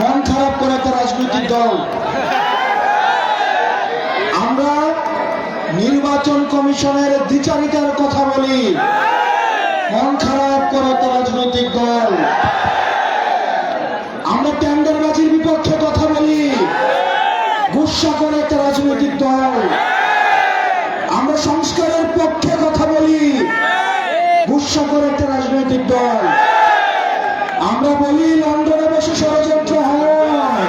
মন খারাপ করে রাজনৈতিক দল আমরা নির্বাচন কমিশনের দ্বিচারিতার কথা বলি। মন খারাপ করে একটা গুসা একটা রাজনৈতিক দল। আমরা বলি, লন্ডনে বসে ষড়যন্ত্র হয়।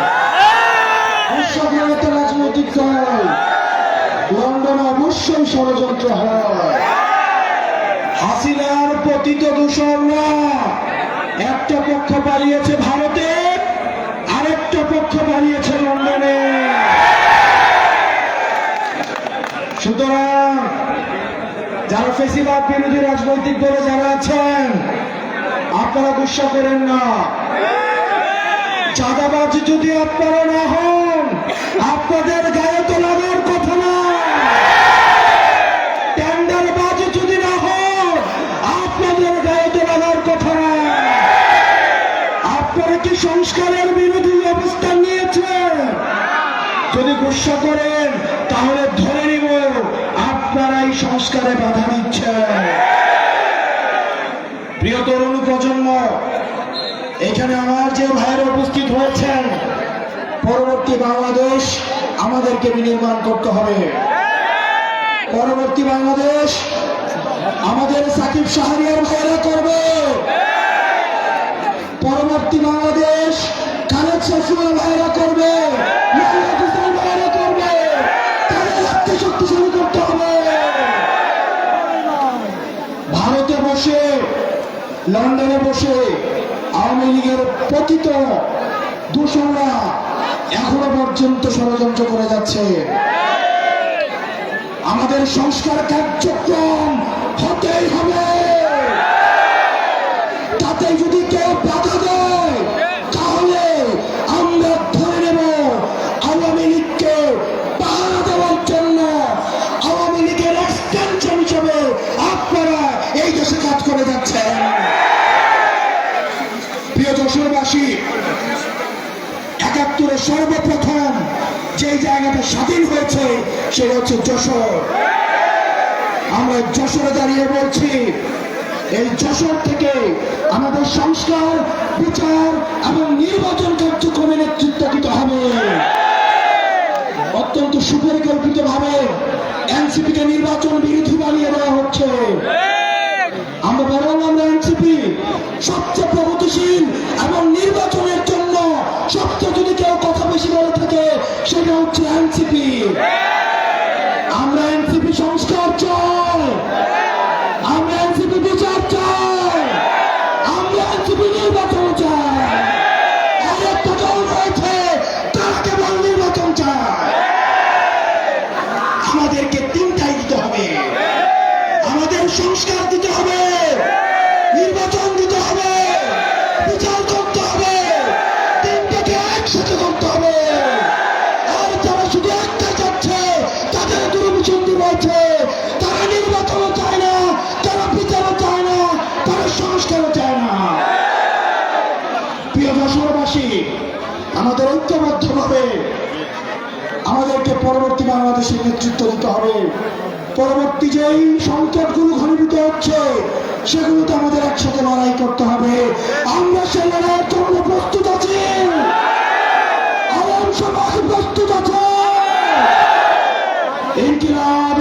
একটা রাজনৈতিক দল লন্ডনে অবশ্যই ষড়যন্ত্র হয়। হাসিনার পতিত দূষণরা একটা পক্ষ পালিয়েছে ভারতে। যারা ফেসিবাদ বিরোধী রাজনৈতিক দলে যারা আছেন, আপনারা গুসা করেন না। চাঁদাবাজ যদি আপনারা না হন, আপনাদের গায়ে তো লাগার কথা না। যদি না হন, আপনাদের গায়ে তো কথা না। আপনারা কি সংস্কারের বিরোধী অবস্থান নিয়েছেন? যদি গুসা করেন, তাহলে ধরে নিব আপনারাই সংস্কারে বাধা দিচ্ছেন প্রিয় তরুণ প্রজন্ম, এখানে আমার যে ভাইয়েরা উপস্থিত হয়েছেন, পরবর্তী বাংলাদেশ আমাদেরকে বিনির্মাণ করতে হবে। পরবর্তী বাংলাদেশ আমাদের সাকিব সাহারিয়ার ভাইয়েরা করবে। পরবর্তী বাংলাদেশ খালেদ শফিউল ভাইয়েরা করবে মোহাম্মদ হোসেন ভাইয়েরা করবে তাদের হাতকে শক্তিশালী করতে হবে ভারতে বসে লন্ডনে বসে আওয়ামী লীগের পতিত দূষণরা এখনও পর্যন্ত ষড়যন্ত্র করে যাচ্ছে। আমাদের সংস্কার কার্যক্রম হতেই হবে। সর্বপ্রথম যে জায়গাটা স্বাধীন হয়েছে, সেটা হচ্ছে যশোর। আমরা যশোরে দাঁড়িয়ে বলছি, এই যশোর থেকে আমাদের সংস্কার, বিচার এবং নির্বাচন কার্যক্রমে নেতৃত্ব দিতে হবে। অত্যন্ত সুপরিকল্পিত ভাবে এনসিপি কে নির্বাচন বিরোধী বানিয়ে দেওয়া হচ্ছে। আমরা বরং আমরা এনসিপি সংস্কার চল আমরা এনসিপি বিচার চাই। আমরা এনসিপি নির্বাচন চাই। আর একটা দল রয়েছে নির্বাচন আমাদেরকে তিনটাই দিতে হবে। আমাদের সংস্কার আমাদের ঐক্যবদ্ধভাবে আমাদেরকে পরবর্তী বাংলাদেশের নেতৃত্ব দিতে হবে। পরবর্তী যেই সংকটগুলো ঘনীভূত হচ্ছে, সেগুলোতে আমাদের একসাথে লড়াই করতে হবে। আমরা সে লড়াইয়ের জন্য প্রস্তুত আছি। আওয়াম সমাজ প্রস্তুত আছে। ইনকিলাবি